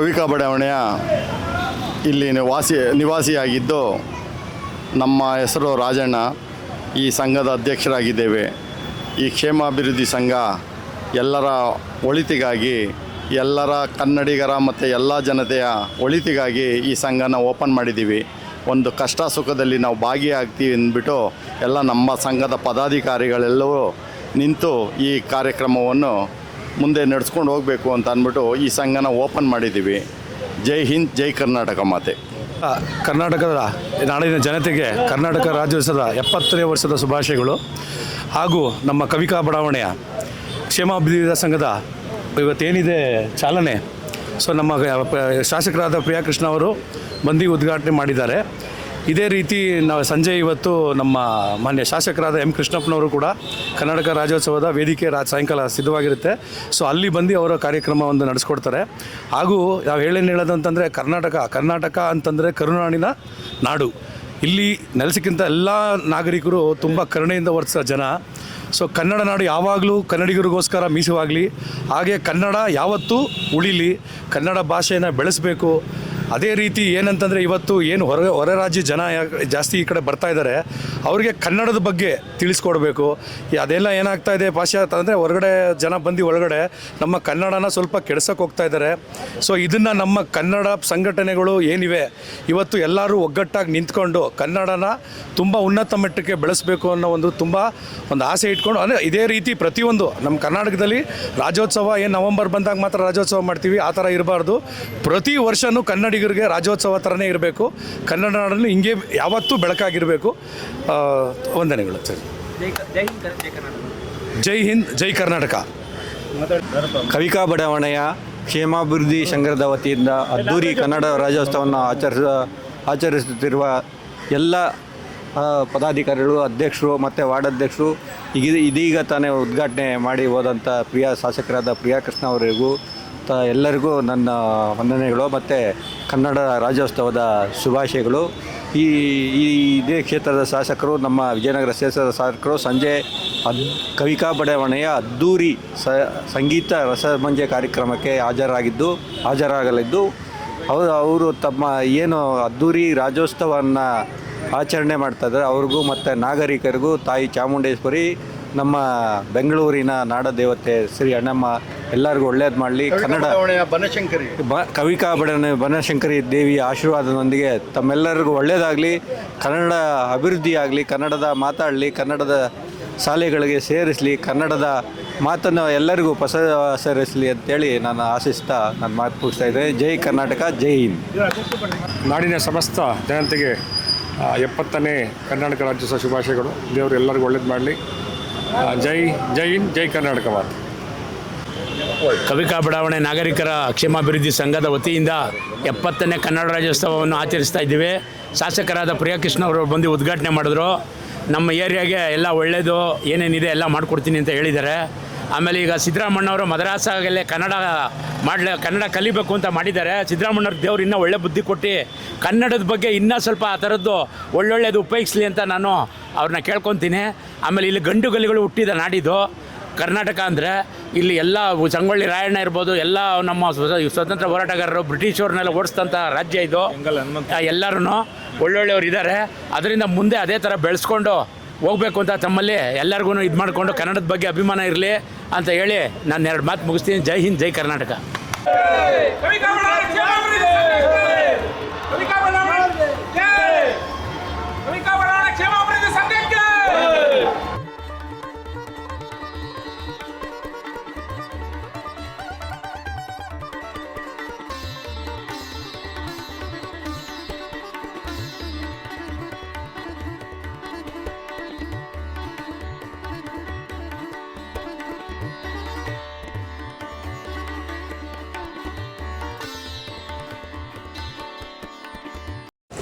ಕವಿಕಾ ಬಡಾವಣೆಯ ಇಲ್ಲಿ ವಾಸಿ ನಿವಾಸಿಯಾಗಿದ್ದು ನಮ್ಮ ಹೆಸರು ರಾಜಣ್ಣ. ಈ ಸಂಘದ ಅಧ್ಯಕ್ಷರಾಗಿದ್ದೇವೆ. ಈ ಕ್ಷೇಮಾಭಿವೃದ್ಧಿ ಸಂಘ ಎಲ್ಲರ ಒಳಿತಿಗಾಗಿ, ಎಲ್ಲರ ಕನ್ನಡಿಗರ ಮತ್ತು ಎಲ್ಲ ಜನತೆಯ ಒಳಿತಿಗಾಗಿ ಈ ಸಂಘನ ಓಪನ್ ಮಾಡಿದ್ದೀವಿ. ಒಂದು ಕಷ್ಟ ಸುಖದಲ್ಲಿ ನಾವು ಭಾಗಿಯಾಗ್ತೀವಿ ಅಂದ್ಬಿಟ್ಟು ಎಲ್ಲ ನಮ್ಮ ಸಂಘದ ಪದಾಧಿಕಾರಿಗಳೆಲ್ಲವೂ ನಿಂತು ಈ ಕಾರ್ಯಕ್ರಮವನ್ನು ಮುಂದೆ ನಡೆಸ್ಕೊಂಡು ಹೋಗಬೇಕು ಅಂತ ಅಂದ್ಬಿಟ್ಟು ಈ ಸಂಘನ ಓಪನ್ ಮಾಡಿದ್ದೀವಿ. ಜೈ ಹಿಂದ್, ಜೈ ಕರ್ನಾಟಕ ಮಾತೆ. ಕರ್ನಾಟಕದ ನಾಡಿನ ಜನತೆಗೆ ಕರ್ನಾಟಕ ರಾಜ್ಯೋತ್ಸವದ ಎಪ್ಪತ್ತನೇ ವರ್ಷದ ಶುಭಾಶಯಗಳು. ಹಾಗೂ ನಮ್ಮ ಕವಿಕಾ ಬಡಾವಣೆಯ ಕ್ಷೇಮಾಭಿವೃದ್ಧಿ ಸಂಘದ ಇವತ್ತೇನಿದೆ ಚಾಲನೆ. ಸೊ ನಮ್ಮ ಶಾಸಕರಾದ ಪ್ರಿಯಾಕೃಷ್ಣ ಅವರು ಬಂದಿ ಉದ್ಘಾಟನೆ ಮಾಡಿದ್ದಾರೆ. ಇದೇ ರೀತಿ ನಾವು ಸಂಜೆ ಇವತ್ತು ನಮ್ಮ ಮಾನ್ಯ ಶಾಸಕರಾದ ಎಂ ಕೃಷ್ಣಪ್ಪನವರು ಕೂಡ ಕರ್ನಾಟಕ ರಾಜ್ಯೋತ್ಸವದ ವೇದಿಕೆ ರಾ ಸಾಯಂಕಾಲ ಸಿದ್ಧವಾಗಿರುತ್ತೆ. ಸೊ ಅಲ್ಲಿ ಬಂದು ಅವರ ಕಾರ್ಯಕ್ರಮವನ್ನು ನಡೆಸ್ಕೊಡ್ತಾರೆ. ಹಾಗೂ ನಾವು ಹೇಳೇನು ಹೇಳೋದು ಅಂತಂದರೆ ಕರ್ನಾಟಕ ಕರ್ನಾಟಕ ಅಂತಂದರೆ ಕರುನಾಡಿನ ನಾಡು. ಇಲ್ಲಿ ನೆಲೆಸಕ್ಕಿಂತ ಎಲ್ಲ ನಾಗರಿಕರು ತುಂಬ ಕರುಣೆಯಿಂದ ವರ್ತಿಸೋ ಜನ. ಸೊ ಕನ್ನಡ ನಾಡು ಯಾವಾಗಲೂ ಕನ್ನಡಿಗರಿಗೋಸ್ಕರ ಮೀಸವಾಗಲಿ. ಹಾಗೆ ಕನ್ನಡ ಯಾವತ್ತೂ ಉಳಿಲಿ. ಕನ್ನಡ ಭಾಷೆಯನ್ನು ಬೆಳೆಸಬೇಕು. ಅದೇ ರೀತಿ ಏನಂತಂದರೆ ಇವತ್ತು ಏನು ಹೊರ ಹೊರ ರಾಜ್ಯ ಜನ ಜಾಸ್ತಿ ಈ ಕಡೆ ಬರ್ತಾ ಇದ್ದಾರೆ ಅವ್ರಿಗೆ ಕನ್ನಡದ ಬಗ್ಗೆ ತಿಳಿಸ್ಕೊಡ್ಬೇಕು. ಅದೆಲ್ಲ ಏನಾಗ್ತಾ ಇದೆ ಪಾಶ್ಚಾತ್ಯ ಅಂದರೆ ಹೊರಗಡೆ ಜನ ಬಂದು ಒಳಗಡೆ ನಮ್ಮ ಕನ್ನಡನ ಸ್ವಲ್ಪ ಕೆಡ್ಸಕ್ಕೆ ಹೋಗ್ತಾ ಇದ್ದಾರೆ ಸೊ ಇದನ್ನು ನಮ್ಮ ಕನ್ನಡ ಸಂಘಟನೆಗಳು ಏನಿವೆ, ಇವತ್ತು ಎಲ್ಲರೂ ಒಗ್ಗಟ್ಟಾಗಿ ನಿಂತ್ಕೊಂಡು ಕನ್ನಡನ ತುಂಬ ಉನ್ನತ ಮಟ್ಟಕ್ಕೆ ಬೆಳೆಸಬೇಕು ಅನ್ನೋ ಒಂದು ತುಂಬ ಒಂದು ಆಸೆ ಇಟ್ಕೊಂಡು, ಅಂದರೆ ಇದೇ ರೀತಿ ಪ್ರತಿಯೊಂದು ನಮ್ಮ ಕರ್ನಾಟಕದಲ್ಲಿ ರಾಜ್ಯೋತ್ಸವ ಏನು ನವಂಬರ್ ಬಂದಾಗ ಮಾತ್ರ ರಾಜ್ಯೋತ್ಸವ ಮಾಡ್ತೀವಿ, ಆ ಥರ ಇರಬಾರ್ದು. ಪ್ರತಿ ವರ್ಷವೂ ಕನ್ನಡಿಗರಿಗೆ ರಾಜ್ಯೋತ್ಸವ ಥರನೇ ಇರಬೇಕು. ಕನ್ನಡ ನಾಡಲ್ಲಿ ಹಿಂಗೆ ಯಾವತ್ತೂ ಬೆಳಕಾಗಿರಬೇಕು. ವಂದನೆಗಳು. ಸರಿ. ಜೈ ಹಿಂದ್, ಜೈ ಕರ್ನಾಟಕ. ಕವಿಕಾ ಬಡಾವಣೆಯ ಕ್ಷೇಮಾಭಿವೃದ್ಧಿ ಸಂಘದ ವತಿಯಿಂದ ಅದ್ದೂರಿ ಕನ್ನಡ ರಾಜ್ಯೋತ್ಸವವನ್ನು ಆಚರಿಸ, ಆಚರಿಸುತ್ತಿರುವ ಎಲ್ಲ ಪದಾಧಿಕಾರಿಗಳು, ಅಧ್ಯಕ್ಷರು ಮತ್ತು ವಾರ್ಡಾಧ್ಯಕ್ಷರು ಈಗ ಇದೀಗ ತಾನೇ ಉದ್ಘಾಟನೆ ಮಾಡಿ ಹೋದಂಥ ಪ್ರಿಯ ಶಾಸಕರಾದ ಪ್ರಿಯಾ ಕೃಷ್ಣ ಅವರಿಗೂ ಎಲ್ಲರಿಗೂ ನನ್ನ ವಂದನೆಗಳು ಮತ್ತು ಕನ್ನಡ ರಾಜ್ಯೋತ್ಸವದ ಶುಭಾಶಯಗಳು. ಈ ಈ ಇದೇ ಕ್ಷೇತ್ರದ ಶಾಸಕರು, ನಮ್ಮ ವಿಜಯನಗರ ಕ್ಷೇತ್ರದ ಶಾಸಕರು ಸಂಜೆ ಅದ್ ಕವಿಕಾ ಬಡಾವಣೆಯ ಅದ್ದೂರಿ ಸ, ಸಂಗೀತ ರಸಮಂಜೆ ಕಾರ್ಯಕ್ರಮಕ್ಕೆ ಹಾಜರಾಗಿದ್ದು, ಹಾಜರಾಗಲಿದ್ದು, ಅವರು ಅವರು ತಮ್ಮ ಏನು ಅದ್ದೂರಿ ರಾಜ್ಯೋತ್ಸವವನ್ನು ಆಚರಣೆ ಮಾಡ್ತಾ ಇದ್ದಾರೆ ಅವ್ರಿಗೂ ಮತ್ತು ನಾಗರಿಕರಿಗೂ ತಾಯಿ ಚಾಮುಂಡೇಶ್ವರಿ, ನಮ್ಮ ಬೆಂಗಳೂರಿನ ನಾಡದೇವತೆ ಶ್ರೀ ಅಣ್ಣಮ್ಮ ಎಲ್ಲರಿಗೂ ಒಳ್ಳೇದು ಮಾಡಲಿ. ಕನ್ನಡ ಬನಶಂಕರಿ. ಬ ಕವಿಕಾ ಬಡನೆ ಬನಶಂಕರಿ ದೇವಿಯ ಆಶೀರ್ವಾದದೊಂದಿಗೆ ತಮ್ಮೆಲ್ಲರಿಗೂ ಒಳ್ಳೆಯದಾಗಲಿ ಕನ್ನಡ ಅಭಿವೃದ್ಧಿಯಾಗಲಿ ಕನ್ನಡದ ಮಾತಾಡಲಿ ಕನ್ನಡದ ಶಾಲೆಗಳಿಗೆ ಸೇರಿಸಲಿ ಕನ್ನಡದ ಮಾತನ್ನು ಎಲ್ಲರಿಗೂ ಪಸರಿಸಲಿ ಅಂತೇಳಿ ನಾನು ಆಶಿಸ್ತಾ ನಾನು ಮಾತು ಮುಗಿಸ್ತಾ ಇದ್ದೇನೆ. ಜೈ ಕರ್ನಾಟಕ ಜೈ ಹಿಂದ್. ನಾಡಿನ ಸಮಸ್ತ ಜನತೆಗೆ ಎಪ್ಪತ್ತನೇ ಕರ್ನಾಟಕ ರಾಜ್ಯೋತ್ಸವ ಶುಭಾಶಯಗಳು. ದೇವರು ಎಲ್ಲರಿಗೂ ಒಳ್ಳೇದು ಮಾಡಲಿ. ಜೈ ಜೈ ಹಿಂದ್ ಜೈ ಕರ್ನಾಟಕ ಮಾತು. ಕವಿಕಾ ಬಡಾವಣೆ ನಾಗರಿಕರ ಕ್ಷೇಮಾಭಿವೃದ್ಧಿ ಸಂಘದ ವತಿಯಿಂದ ಎಪ್ಪತ್ತನೇ ಕನ್ನಡ ರಾಜ್ಯೋತ್ಸವವನ್ನು ಆಚರಿಸ್ತಾ ಇದ್ದೀವಿ. ಶಾಸಕರಾದ ಪ್ರಿಯಕೃಷ್ಣ ಅವರು ಬಂದು ಉದ್ಘಾಟನೆ ಮಾಡಿದ್ರು. ನಮ್ಮ ಏರಿಯಾಗೆ ಎಲ್ಲ ಒಳ್ಳೆಯದು ಏನೇನಿದೆ ಎಲ್ಲ ಮಾಡಿಕೊಡ್ತೀನಿ ಅಂತ ಹೇಳಿದ್ದಾರೆ. ಆಮೇಲೆ ಈಗ ಸಿದ್ದರಾಮಣ್ಣವರು ಮದ್ರಾಸಾಗಲ್ಲೇ ಕನ್ನಡ ಮಾಡಲ, ಕನ್ನಡ ಕಲಿಬೇಕು ಅಂತ ಮಾಡಿದ್ದಾರೆ. ಸಿದ್ದರಾಮಣ್ಣವ್ರ ದೇವ್ರು ಇನ್ನೂ ಒಳ್ಳೆ ಬುದ್ಧಿ ಕೊಟ್ಟು ಕನ್ನಡದ ಬಗ್ಗೆ ಇನ್ನೂ ಸ್ವಲ್ಪ ಆ ಥರದ್ದು ಒಳ್ಳೊಳ್ಳೆಯದು ಉಪಯೋಗಿಸ್ಲಿ ಅಂತ ನಾನು ಅವ್ರನ್ನ ಕೇಳ್ಕೊತೀನಿ. ಆಮೇಲೆ ಇಲ್ಲಿ ಗಂಡು ಗಲಿಗಳು ಹುಟ್ಟಿದ ನಾಡಿದ್ದು ಕರ್ನಾಟಕ ಅಂದರೆ ಇಲ್ಲಿ ಎಲ್ಲ ಸಂಗೊಳ್ಳಿ ರಾಯಣ್ಣ ಇರ್ಬೋದು ಎಲ್ಲ ನಮ್ಮ ಸ್ವ- ಸ್ವತಂತ್ರ ಹೋರಾಟಗಾರರು ಬ್ರಿಟಿಷವ್ರನ್ನೆಲ್ಲ ಓಡಿಸಿದಂಥ ರಾಜ್ಯ ಇದು. ಎಲ್ಲರೂ ಒಳ್ಳೊಳ್ಳೆಯವ್ರು ಇದ್ದಾರೆ. ಅದರಿಂದ ಮುಂದೆ ಅದೇ ಥರ ಬೆಳೆಸ್ಕೊಂಡು ಹೋಗ್ಬೇಕು ಅಂತ ತಮ್ಮಲ್ಲಿ ಎಲ್ಲರಿಗೂ ಇದು ಮಾಡಿಕೊಂಡು ಕನ್ನಡದ ಬಗ್ಗೆ ಅಭಿಮಾನ ಇರಲಿ ಅಂತ ಹೇಳಿ ನಾನು ಎರಡು ಮಾತು ಮುಗಿಸ್ತೀನಿ. ಜೈ ಹಿಂದ್ ಜೈ ಕರ್ನಾಟಕ.